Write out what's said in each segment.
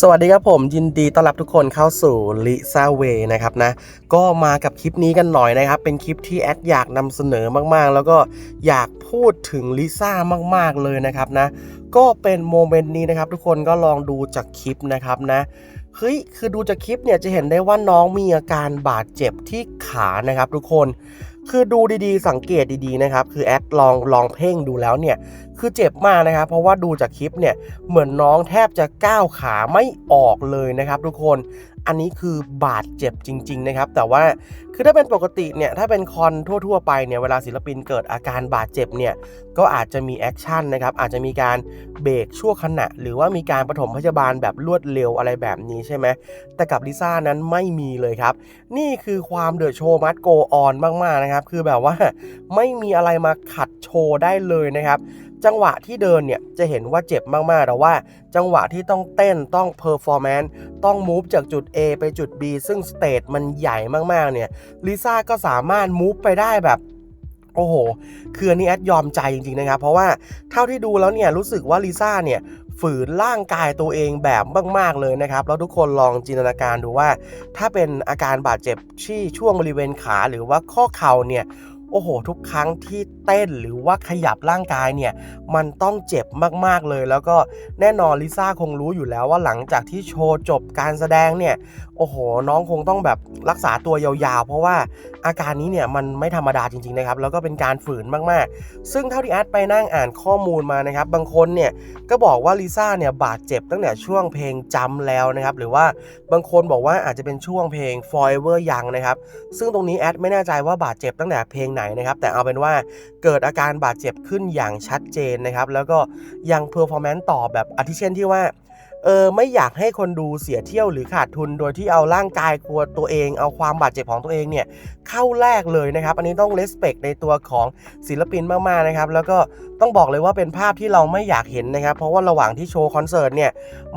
สวัสดีครับผมยินดีต้อนรับทุกคนเข้าสู่ลิซ่าเวนะครับนะ ก็มากับคลิปนี้กันหน่อยนะครับ เป็นคลิปที่แอดอยากนำเสนอมากๆ แล้วก็อยากพูดถึงลิซ่ามากๆเลยนะครับนะ ก็เป็นโมเมนต์นี้นะครับทุกคนก็ลองดูจากคลิปนะครับนะเฮ้ยคือดูจากคลิปเนี่ยจะเห็นได้ว่าน้องมีอาการบาดเจ็บที่ขานะครับทุกคน คือดูดีๆ สังเกตดีๆนะครับ คือแอดลองลองเพ่งดูแล้วเนี่ย คือเจ็บมากนะครับ เพราะว่าดูจากคลิปเนี่ย เหมือนน้องแทบจะก้าวขาไม่ออกเลยนะครับทุกคน อันนี้คือบาดเจ็บจริง ๆ นะครับ แต่ว่าคือถ้าเป็นปกติเนี่ยถ้าเป็นคอนทั่ว ๆ ไปเนี่ยเวลาศิลปินเกิดอาการบาดเจ็บเนี่ยก็อาจจะมีแอคชั่นนะครับอาจจะมีการเบรกชั่วขณะ หรือว่ามีการปฐมพยาบาลแบบรวดเร็วอะไรแบบนี้ใช่ไหมแต่กับลิซ่านั้นไม่มีเลยครับ นี่คือความเดือะโชว์มัดโกออนมากๆนะครับคือแบบว่าไม่มีอะไรมาขัดโชว์ได้เลยนะครับ จังหวะที่เดินเนี่ยจะเห็นว่าเจ็บมากๆแต่ว่า จังหวะที่ต้องเต้นต้องเพอร์ฟอร์แมนซ์ต้องมูฟจากจุด A ไปจุด B ซึ่งสเตจมันใหญ่มากๆเนี่ยลิซ่าก็สามารถมูฟไปได้แบบโอ้โห คืออันนี้แอดยอมใจจริงๆนะครับ เพราะว่าเท่าที่ดูแล้วเนี่ยรู้สึกว่าลิซ่าเนี่ยฝืนร่างกายตัวเองแบบมาก ๆ เลยนะครับ แล้วทุกคนลองจินตนาการดูว่า ถ้าเป็นอาการบาดเจ็บที่ช่วงบริเวณขาหรือว่าข้อเข่าเนี่ย โอ้โห ทุกครั้งที่เต้นหรือว่าขยับร่างกายเนี่ย มันต้องเจ็บมากๆเลย แล้วก็แน่นอนลิซ่าคงรู้อยู่แล้วว่าหลังจากที่โชว์จบการแสดงเนี่ย โอ้โห น้องคงต้องแบบรักษาตัวยาวๆ เพราะว่าอาการนี้เนี่ยมันไม่ธรรมดาจริงๆนะครับ แล้วก็เป็นการฝืนมากๆ ซึ่งเท่าที่แอดไปนั่งอ่านข้อมูลมานะครับ บางคนเนี่ยก็บอกว่าลิซ่าเนี่ยบาดเจ็บตั้งแต่ช่วงเพลงจำแล้วนะครับ หรือว่าบางคนบอกว่าอาจจะเป็นช่วงเพลง Forever Young นะครับ ซึ่งตรงนี้แอดไม่แน่ใจว่าบาดเจ็บตั้งแต่เพลงไหนนะครับ แต่เอาเป็นว่าเกิดอาการบาดเจ็บขึ้นอย่างชัดเจนนะครับ แล้วก็ยังเพอร์ฟอร์แมนซ์ต่อแบบอาทิเช่นที่ว่าเออไม่อยากให้คนดูเสียเที่ยวหรือขาดทุน โดยที่เอาร่างกายกลัวตัวเอง เอาความบาดเจ็บของตัวเองเนี่ยเข้าแลกเลยนะครับ อันนี้ต้องเลสเ c กในตัวของศิลปินมากๆนะครับ แล้วก็ต้องบอกเลยว่าเป็นภาพที่เราไม่อยากเห็นนะครับ เพราะว่าระหว่างที่โชว์คอนเสิร์ตเนี่ย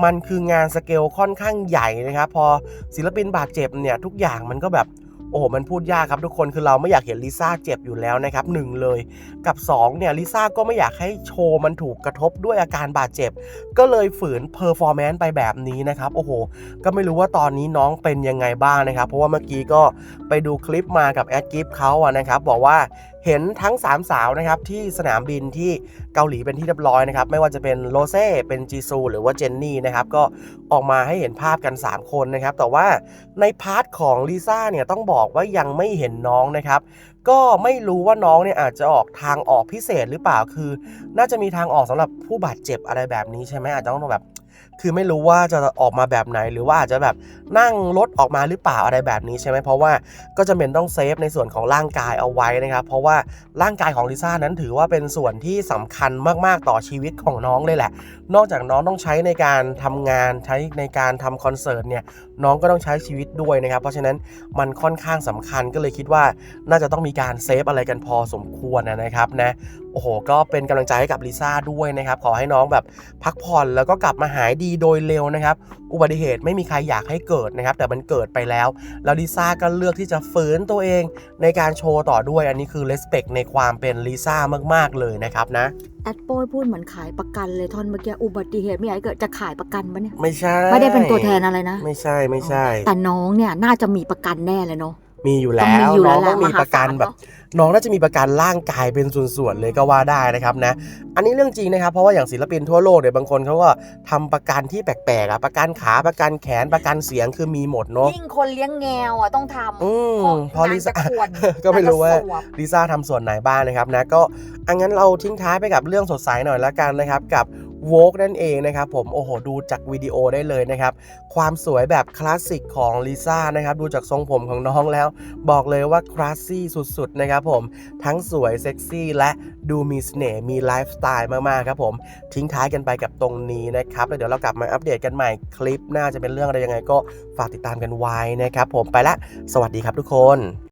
มันคืองานสเกลค่อนข้างใหญ่นะครับ พอศิลปินบาดเจ็บเนี่ยทุกอย่างมันก็แบบ โอ้โหมันพูดยากครับทุกคนคือเราไม่อยากเห็นลิซ่าเจ็บอยู่แล้วนะครับหนึ่งเลยกับ2เนี่ยลิซ่าก็ไม่อยากให้โชว์มันถูกกระทบด้วยอาการบาดเจ็บ ก็เลยฝืนเพอร์ฟอร์แมนซ์ไปแบบนี้นะครับโอ้โห ก็ไม่รู้ว่าตอนนี้น้องเป็นยังไงบ้างนะครับ เพราะว่าเมื่อกี้ก็ไปดูคลิปมากับแอดกิฟเขาอะนะครับบอกว่าเห็นทั้ง 3 สาวนะครับที่สนามบินที่เกาหลีเป็นที่เรียบร้อยนะครับไม่ว่าจะเป็นโรเซ่เป็นจีซูหรือว่าเจนนี่นะครับก็ออกมาให้เห็นภาพกัน 3 คนนะครับแต่ว่าในพาร์ทของลิซ่าเนี่ยต้องบอกว่ายังไม่เห็นน้องนะครับก็ไม่รู้ว่าน้องเนี่ยอาจจะออกทางออกพิเศษหรือเปล่าคือ น่าจะมีทางออกสำหรับผู้บาดเจ็บอะไรแบบนี้ใช่ไหมอาจจะต้องแบบ คือไม่รู้ว่าจะออกมาแบบไหน หรือว่าอาจจะแบบนั่งรถออกมาหรือเปล่าอะไรแบบนี้ใช่ไหมเพราะว่าก็จะเป็นต้องเซฟในส่วนของร่างกายเอาไว้นะครับ เพราะว่าร่างกายของลิซ่านั้นถือว่าเป็นส่วนที่สำคัญมากๆต่อชีวิตของน้องเลยแหละ นอกจากน้องต้องใช้ในการทำงานใช้ในการทำคอนเสิร์ตเนี่ยน้องก็ต้องใช้ชีวิตด้วยนะครับ เพราะฉะนั้นมันค่อนข้างสำคัญก็เลยคิดว่าน่าจะต้องมีการเซฟอะไรกันพอสมควรนะครับนะโอ้โห ก็เป็นกำลังใจให้กับลิซ่าด้วยนะครับ ขอให้น้องแบบพักผ่อนแล้วก็กลับมาหายดีโดยเร็วนะครับ อุบัติเหตุไม่มีใครอยากให้เกิดนะครับ แต่มันเกิดไปแล้ว แล้วลิซ่าก็เลือกที่จะฝืนตัวเองในการโชว์ต่อด้วย อันนี้คือเลสเ c กในความเป็นลิซ่ามาก ๆ เลยนะครับนะแอดโป้ยพูดเหมือนขายประกันเลยท่อนเมื่อกี้อุบัติเหตุไม่อยากให้เกิดจะขายประกันปะเนี่ยไม่ใช่ ไม่ได้เป็นตัวแทนอะไรนะ ไม่ใช่ไม่ใช่ แต่น้องเนี่ยน่าจะมีประกันแน่เลยเนาะ มีอยู่ต้องแล้มีวอยู่น้แล้อวงแหละต้องมีประกันมหาศาลแบบเนอะน้องน่าจะมีประกันร่างกายเป็นส่วนๆเลยก็ว่าได้นะครับนะ อันนี้เรื่องจริงนะครับ เพราะว่าอย่างศิลปินทั่วโลกเนี่ยบางคนเขาก็ทำประกันที่แปลกๆอะประกันขาประกันแขนประกันเสียงคือมีหมดเนาะยิ่งคนเลี้ยงแงวอะต้องทำอืมพอลิซ่านจะควรก็ไม่รู้ว่าน่จะสบลิซ่าทำส่วนไหนบ้างนะครับนะก็อังั้นเราทิ้งท้ายไปกับเรื่องสดใสหน่อยละกันนะครับกับ โวกนั่นเองนะครับผมโอ้โหดูจากวิดีโอได้เลยนะครับ ความสวยแบบคลาสสิกของลิซ่านะครับดูจากทรงผมของน้องแล้ว บอกเลยว่าคลาสซี่สุดๆนะครับผมทั้งสวยเซ็กซี่และดูมีเสน่ห์มีไลฟ์สไตล์มากๆครับผมทิ้งท้ายกันไปกับตรงนี้นะครับแล้วเดี๋ยวเรากลับมาอัปเดตกันใหม่คลิปหน้าจะเป็นเรื่องอะไรยังไงก็ฝากติดตามกันไว้นะครับผมไปละ สวัสดีครับทุกคน